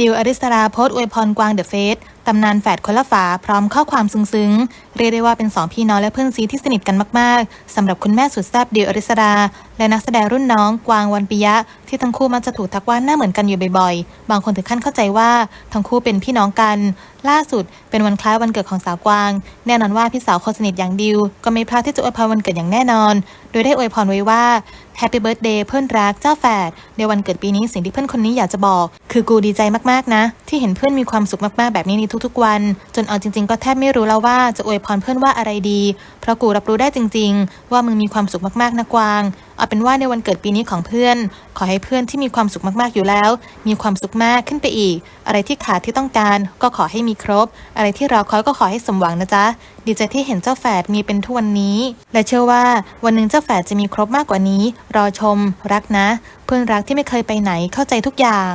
ดิวอริสราโพสอวยพรกวางเดอะเฟส ตำนานแฝดคนละฝาพร้อมข้อความซึ้งๆ เรียกได้ว่าเป็นสองพี่น้องและเพื่อนซีที่สนิทกันมากๆสำหรับคุณแม่สุดแซ่บดิวอริสราและนักแสดงรุ่นน้องกวางวันปิยะ ที่ทั้งคู่มักจะถูกทักว่าหน้าเหมือนกันอยู่บ่อยๆ บางคนถึงขั้นเข้าใจว่าทั้งคู่เป็นพี่น้องกัน ล่าสุดเป็นวันคล้ายวันเกิดของสาวกวาง แน่นอนว่าพี่สาวคนสนิทอย่างดิว ก็ไม่พลาดที่จะอวยพรวันเกิดอย่างแน่นอน โดยได้อวยพรไว้ว่า Happy Birthday เพื่อนรักเจ้าแฝดในวันเกิดปีนี้สิ่งที่เพื่อนคนนี้อยากจะบอก คือกูดีใจมากๆนะ ที่เห็นเพื่อนมีความสุขมากๆแบบนี้ในทุกๆวัน จนเอาจริง ๆ ก็แทบไม่รู้แล้วว่าจะอวยพรเพื่อนว่าอะไรดี เพราะกูรับรู้ได้จริง ๆ ว่ามึงมีความสุขมากๆนะกวางเอาเป็นว่าในวันเกิดปีนี้ของเพื่อน ขอให้เพื่อนที่มีความสุขมากๆอยู่แล้ว มีความสุขมากขึ้นไปอีก อะไรที่ขาดที่ต้องการ ก็ขอให้มีครบ อะไรที่รอคอยก็ขอให้สมหวังนะจ๊ะ ดีใจที่เห็นเจ้าแฝดมีเป็นทุกวันนี้ และเชื่อว่าวันหนึ่งเจ้าแฝดจะมีครบมากกว่านี้ รอชม รักนะ เพื่อนรักที่ไม่เคยไปไหนเข้าใจทุกอย่าง